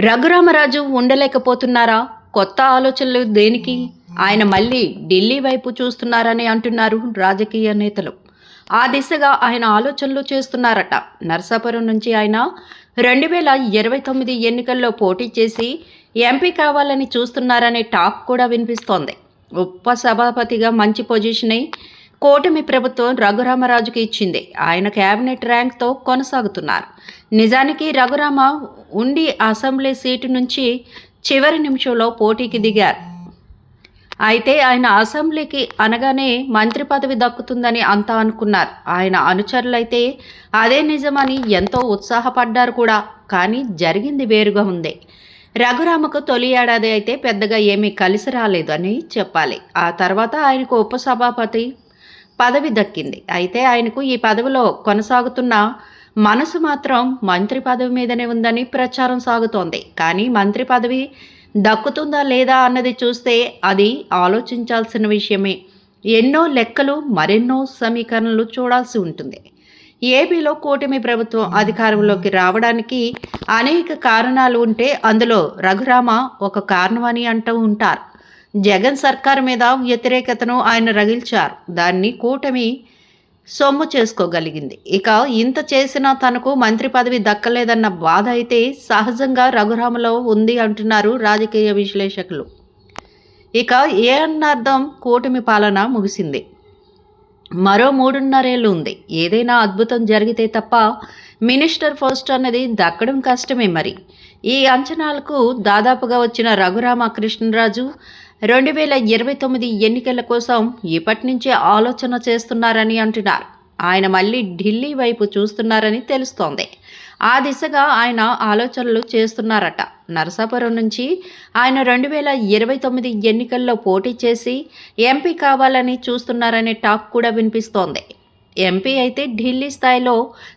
రఘురామరాజు ఉండలేకపోతున్నారా? కొత్త ఆలోచనలు దేనికి? ఆయన మళ్ళీ ఢిల్లీ వైపు చూస్తున్నారని అంటున్నారు రాజకీయ నేతలు. ఆ దిశగా ఆయన ఆలోచనలు చేస్తున్నారట. నర్సాపురం నుంచి ఆయన రెండు వేల ఇరవై తొమ్మిది ఎన్నికల్లో పోటీ చేసి ఎంపీ కావాలని చూస్తున్నారనే టాక్ కూడా వినిపిస్తోంది. ఉప సభాపతిగా మంచి పొజిషన్ అయి కూటమి ప్రభుత్వం రఘురామరాజుకి ఇచ్చింది. ఆయన కేబినెట్ ర్యాంక్తో కొనసాగుతున్నారు. నిజానికి రఘురామ ఉండి అసెంబ్లీ సీటు నుంచి చివరి నిమిషంలో పోటీకి దిగారు. అయితే ఆయన అసెంబ్లీకి అనగానే మంత్రి పదవి దక్కుతుందని అంతా అనుకున్నారు. ఆయన అనుచరులైతే అదే నిజమని ఎంతో ఉత్సాహపడ్డారు కూడా. కానీ జరిగింది వేరుగా ఉంది. రఘురామకు తొలి ఏడాది అయితే పెద్దగా ఏమీ కలిసి రాలేదు అని చెప్పాలి. ఆ తర్వాత ఆయనకు ఉపసభాపతి పదవి దక్కింది. అయితే ఆయనకు ఈ పదవిలో కొనసాగుతున్న మనసు మాత్రం మంత్రి పదవి మీదనే ఉందని ప్రచారం సాగుతోంది. కానీ మంత్రి పదవి దక్కుతుందా లేదా అన్నది చూస్తే అది ఆలోచించాల్సిన విషయమే. ఎన్నో లెక్కలు మరెన్నో సమీకరణలు చూడాల్సి ఉంటుంది. ఏపీలో కూటమి ప్రభుత్వం అధికారంలోకి రావడానికి అనేక కారణాలు ఉంటే అందులో రఘురామ ఒక కారణమని అంటూ ఉంటారు. జగన్ సర్కార్ మీద వ్యతిరేకతను ఆయన రగిల్చారు. దాన్ని కూటమి సొమ్ము చేసుకోగలిగింది. ఇక ఇంత చేసినా తనకు మంత్రి పదవి దక్కలేదన్న బాధ అయితే సహజంగా రఘురామలో ఉంది అంటున్నారు రాజకీయ విశ్లేషకులు. ఇక ఏ అన్నర్థం కూటమి పాలన ముగిసింది. మరో మూడున్నరేళ్ళు ఉంది. ఏదైనా అద్భుతం జరిగితే తప్ప మినిస్టర్ పోస్ట్ అన్నది దక్కడం కష్టమే మరి. ఈ అంచనాలకు దాదాపుగా వచ్చిన రఘురామ కృష్ణరాజు రెండు వేల ఇరవై తొమ్మిది ఎన్నికల కోసం ఇప్పటి నుంచే ఆలోచన చేస్తున్నారని అంటున్నారు. ఆయన మళ్ళీ ఢిల్లీ వైపు చూస్తున్నారని తెలుస్తోంది. ఆ దిశగా ఆయన ఆలోచనలు చేస్తున్నారట. నరసాపురం నుంచి ఆయన రెండు వేల ఇరవై తొమ్మిది ఎన్నికల్లో పోటీ చేసి ఎంపీ కావాలని చూస్తున్నారనే టాక్ కూడా వినిపిస్తోంది. ఎంపీ అయితే ఢిల్లీ స్థాయిలో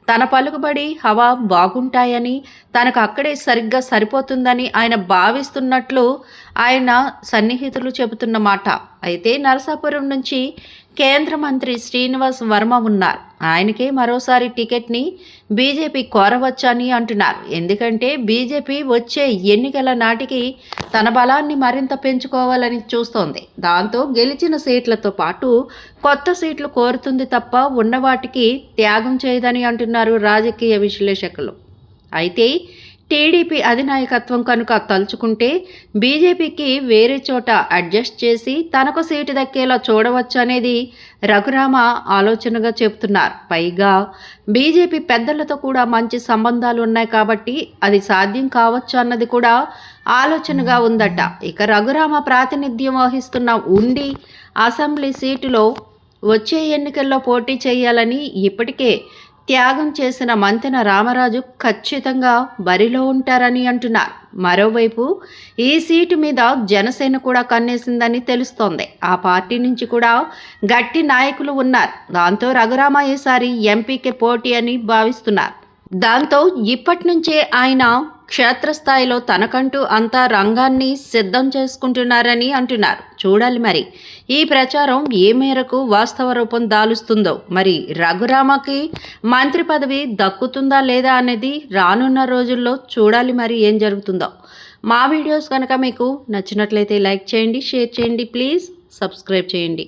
తన పలుకుబడి హవా బాగుంటాయని తనకు అక్కడే సరిగ్గా సరిపోతుందని ఆయన భావిస్తున్నట్లు ఆయన సన్నిహితులు చెబుతున్నమాట అయితే నరసాపురం నుంచి కేంద్ర మంత్రి శ్రీనివాస్ వర్మ ఉన్నారు. ఆయనకే మరోసారి టికెట్ని బీజేపీ కోరవచ్చని అంటున్నారు. ఎందుకంటే బీజేపీ వచ్చే ఎన్నికల నాటికి తన బలాన్ని మరింత పెంచుకోవాలని చూస్తోంది. దాంతో గెలిచిన సీట్లతో పాటు కొత్త సీట్లు కోరుతుంది తప్ప ఉన్న వాటికి త్యాగం చేయదని అంటున్నారు రాజకీయ విశ్లేషకులు. అయితే టీడీపీ అధినాయకత్వం కనుక తలుచుకుంటే బీజేపీకి వేరే చోట అడ్జస్ట్ చేసి తనకు సీటు దక్కేలా చూడవచ్చు అనేది రఘురామ ఆలోచనగా చెబుతున్నారు. పైగా బీజేపీ పెద్దలతో కూడా మంచి సంబంధాలు ఉన్నాయి కాబట్టి అది సాధ్యం కావచ్చు అన్నది కూడా ఆలోచనగా ఉందట. ఇక రఘురామ ప్రాతినిధ్యం వహిస్తున్న ఉండి అసెంబ్లీ సీటులో వచ్చే ఎన్నికల్లో పోటీ చేయాలని ఇప్పటికే త్యాగం చేసిన మంతెన రామరాజు ఖచ్చితంగా బరిలో ఉంటారని అంటున్నారు. మరోవైపు ఈ సీటు మీద జనసేన కూడా కన్నేసిందని తెలుస్తోంది. ఆ పార్టీ నుంచి కూడా గట్టి నాయకులు ఉన్నారు. దాంతో రఘురామ ఈసారి ఎంపీకి పోటీ అని భావిస్తున్నారు. దాంతో ఇప్పటి నుంచే ఆయన క్షేత్రస్థాయిలో తనకంటూ అంతా రంగాన్ని సిద్ధం చేసుకుంటున్నారని అంటున్నారు. చూడాలి మరి. ఈ ప్రచారం ఏ మేరకు వాస్తవ రూపం దాలుస్తుందో? మరి రఘురామకి మంత్రి పదవి దక్కుతుందా లేదా అనేది రానున్న రోజుల్లో చూడాలి మరి ఏం జరుగుతుందో. మా వీడియోస్ కనుక మీకు నచ్చినట్లయితే లైక్ చేయండి షేర్ చేయండి ప్లీజ్ సబ్స్క్రైబ్ చేయండి.